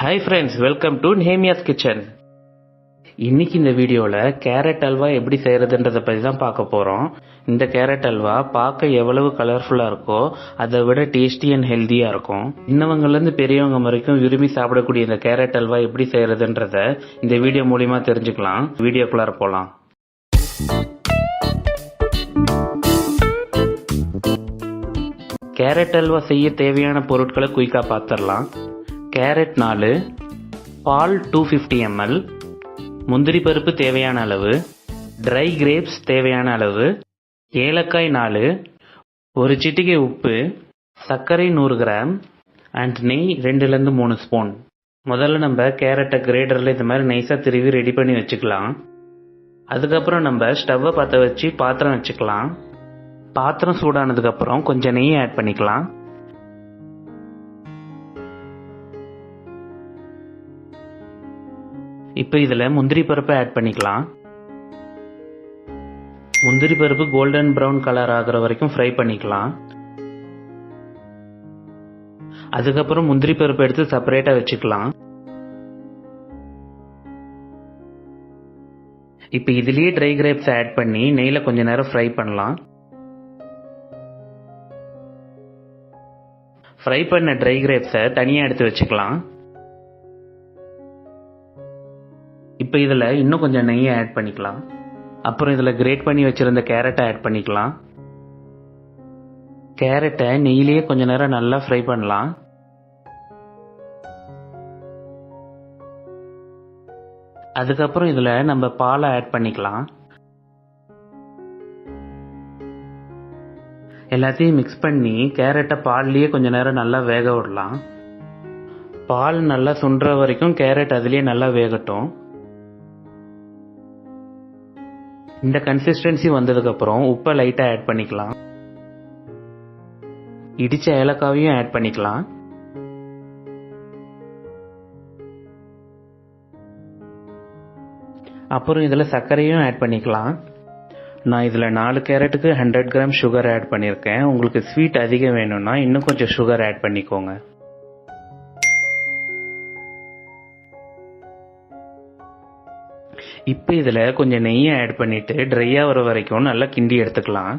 Hi friends welcome to Nehemiah's kitchen இன்னைக்கு இந்த வீடியோவில் கேரட் அல்வா எப்படி செய்கிறதுன்றதை பற்றி தான் பார்க்க போகிறோம் இந்த கேரட் அல்வா பார்க்க எவ்வளவு கலர்ஃபுல்லாக இருக்கோ அதை விட டேஸ்டி அண்ட் ஹெல்த்தியாக இருக்கும். சின்னவங்கலேருந்து பெரியவங்க வரைக்கும் விரும்பி சாப்பிடக்கூடிய இந்த கேரட் அல்வா எப்படி செய்கிறதுன்றத இந்த வீடியோ மூலிமா தெரிஞ்சுக்கலாம். வீடியோக்குள்ளார போகலாம் கேரட் அல்வா செய்ய தேவையான பொருட்களை குயிக்காக பார்த்துடலாம் கேரட் நாலு பால் டூ ஃபிஃப்டி எம்எல் முந்திரி பருப்பு தேவையான அளவு ட்ரை கிரேப்ஸ் தேவையான அளவு ஏலக்காய் நாலு ஒரு சிட்டிகை உப்பு சர்க்கரை நூறு கிராம் அண்ட் நெய் ரெண்டுலேருந்து மூணு ஸ்பூன் முதல்ல நம்ம கேரட்டை கிரேடரில் இந்த மாதிரி நைஸாக திருவி ரெடி பண்ணி வச்சுக்கலாம். அதுக்கப்புறம் நம்ம ஸ்டவ்வை பற்ற வச்சு பாத்திரம் வச்சுக்கலாம். பாத்திரம் சூடானதுக்கப்புறம் கொஞ்சம் நெய் ஆட் பண்ணிக்கலாம். இப்போ இதில் முந்திரி பருப்பை ஆட் பண்ணிக்கலாம். முந்திரி பருப்பு கோல்டன் ப்ரௌன் கலர் ஆகிற வரைக்கும் ஃப்ரை பண்ணிக்கலாம். அதுக்கப்புறம் முந்திரி பருப்பு எடுத்து செப்பரேட்டாக வச்சுக்கலாம். இப்போ இதுலேயே ட்ரை கிரேப்ஸ் ஆட் பண்ணி நெய்யில் கொஞ்ச நேரம் ஃப்ரை பண்ணலாம். ஃப்ரை பண்ண ட்ரை கிரேப்ஸை தனியாக எடுத்து வச்சுக்கலாம். இப்போ இதில் இன்னும் கொஞ்சம் நெய்யை ஆட் பண்ணிக்கலாம். அப்புறம் இதில் கிரேட் பண்ணி வச்சுருந்த கேரட்டை ஆட் பண்ணிக்கலாம். கேரட்டை நெய்யிலேயே கொஞ்ச நேரம் நல்லா ஃப்ரை பண்ணலாம். அதுக்கப்புறம் இதில் நம்ம பாலை ஆட் பண்ணிக்கலாம். எல்லாத்தையும் மிக்ஸ் பண்ணி கேரட்டை பால்லையே கொஞ்ச நேரம் நல்லா வேக விடலாம். பால் நல்லா சுண்டுற வரைக்கும் கேரட் அதுலேயே நல்லா வேகட்டும். இந்த கன்சிஸ்டன்சி வந்ததுக்கப்புறம் உப்பை லைட்டாக ஆட் பண்ணிக்கலாம். இடித்த ஏலக்காவையும் ஆட் பண்ணிக்கலாம். அப்புறம் இதில் சர்க்கரையும் ஆட் பண்ணிக்கலாம். நான் இதில் நாலு கேரட்டுக்கு ஹண்ட்ரட் கிராம் சுகர் ஆட் பண்ணியிருக்கேன் உங்களுக்கு ஸ்வீட் அதிகம் வேணும்னா இன்னும் கொஞ்சம் சுகர் ஆட் பண்ணிக்கோங்க. இப்போ இதில் கொஞ்சம் நெய்யை ஆட் பண்ணிவிட்டு ட்ரையாக வர வரைக்கும் நல்லா கிண்டி எடுத்துக்கலாம்.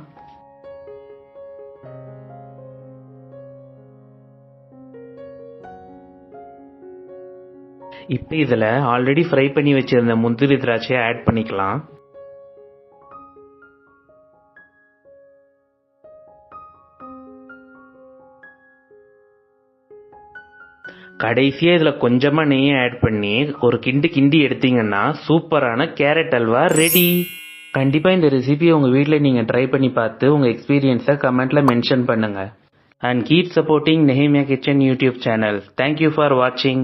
இப்போ இதில் ஆல்ரெடி ஃப்ரை பண்ணி வச்சுருந்த முந்திரி திராட்சையை ஆட் பண்ணிக்கலாம். கடைசியாக இதில் கொஞ்சமாக நெய்யை ஆட் பண்ணி ஒரு கிண்டு கிண்டி எடுத்தீங்கன்னா சூப்பரான கேரட் அல்வா ரெடி கண்டிப்பாக இந்த ரெசிபியை உங்கள் வீட்டில் நீங்கள் ட்ரை பண்ணி பார்த்து உங்கள் எக்ஸ்பீரியன்ஸை கமெண்ட்டில் மென்ஷன் பண்ணுங்கள் and keep supporting Nehemiah kitchen YouTube channel thank you for வாட்சிங்